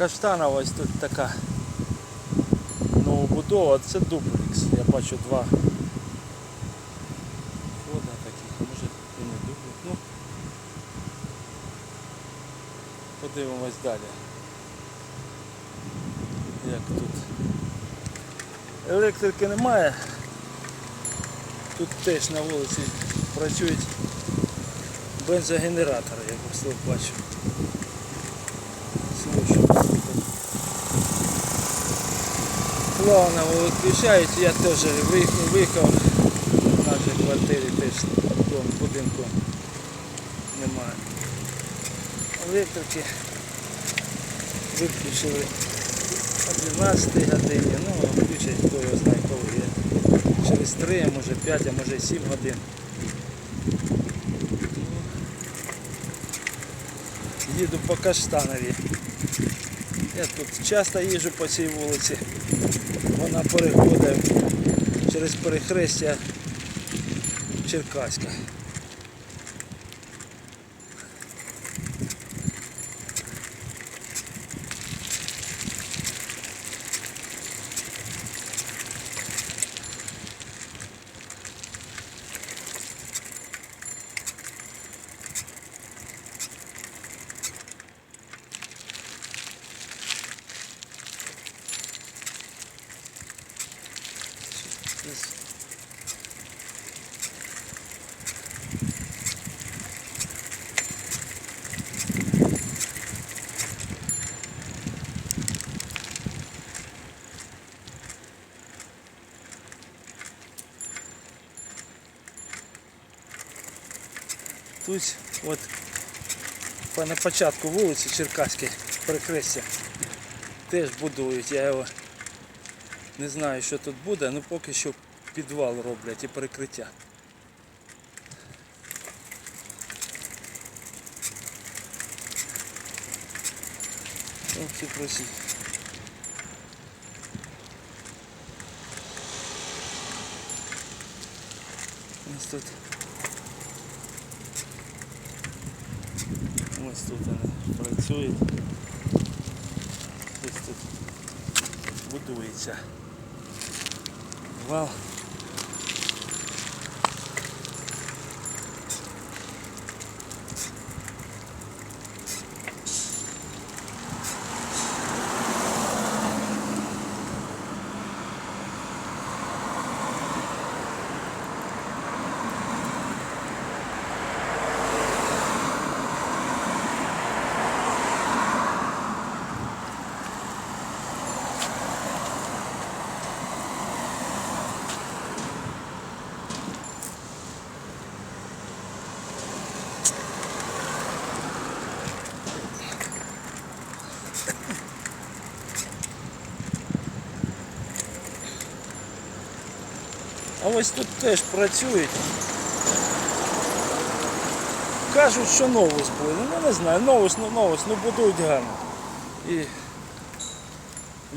Каштанова ось тут така новобудова, це дуплекс. Я бачу два входа таких, може і не дуплекс. Ну, подивимось далі. Як тут. Електрики немає. Тут теж на вулиці працюють бензогенератори, як вслух бачу. Слушаю. Плавно виключають, я теж виїхав, в нашій квартирі теж дом, будинку немає. Електрики виключили о 12 годині, ну включать хто його знає коли. Через 3, а може 5, а може 7 годин. Їду по Каштанові. Я тут часто їжджу по цій вулиці. Вона переходить через перехрестя Черкаська. Тут от на початку вулиці Черкаської перекрестя теж будують. Я його не знаю, що тут буде, ну поки що підвал роблять і перекриття. Ох, ці просі. Ось тут. Ось тут вони працюють. Ось тут будується. Вал. А ось тут теж працюють. Кажуть, що новость буде. Ну не знаю, новость, ну новость, ну будують гарно. І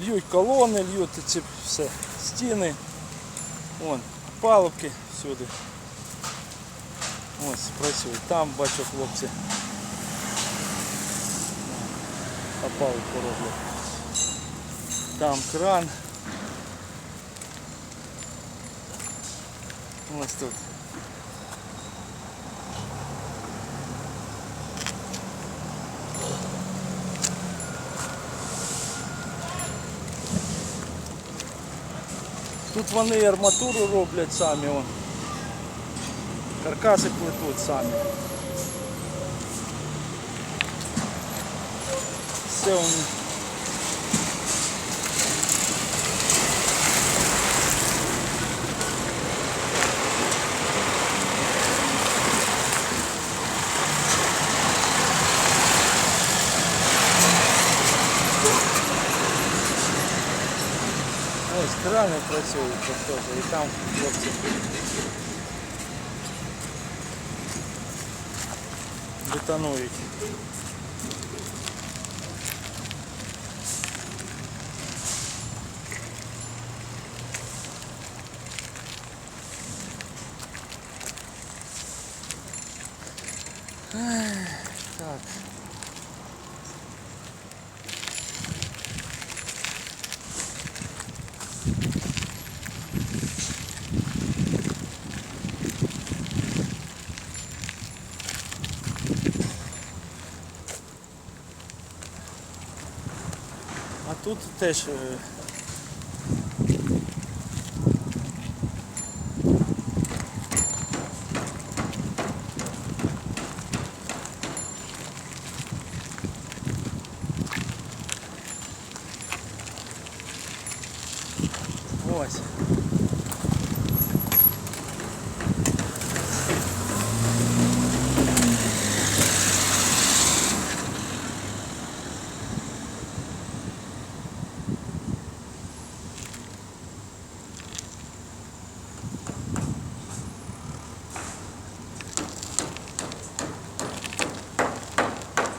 льють колони, льють ці все, стіни. Вон, палубки всюди. Ось працюють. Там бачу хлопці. Опалубку роблять. Там кран. Ось тут. Тут вони арматуру роблять самі. Вон. Каркаси плетуть самі. Все вони. Ось крани працюють теж, і там хлопці. Бетонують. Так. Тут теж.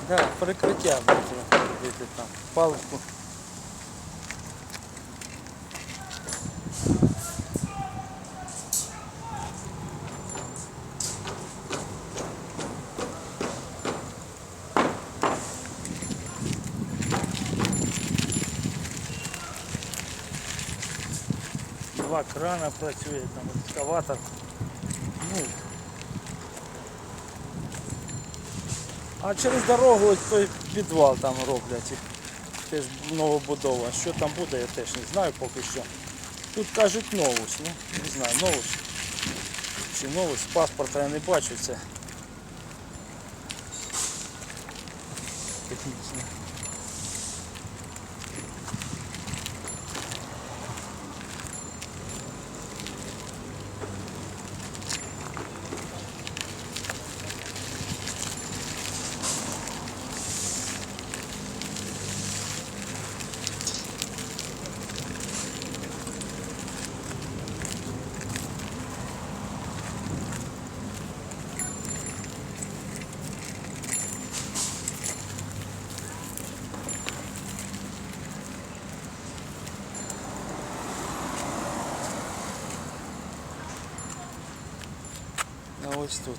Да, перекриття буде робити там. Палку. Два крана працює, там екскаватор. Ну. А через дорогу ось той підвал там роблять. Теж новобудова. Що там буде, я теж не знаю поки що. Тут кажуть новус, ну не знаю, новус. Чи новус, паспорта я не бачу це. Технічно. Ось тут.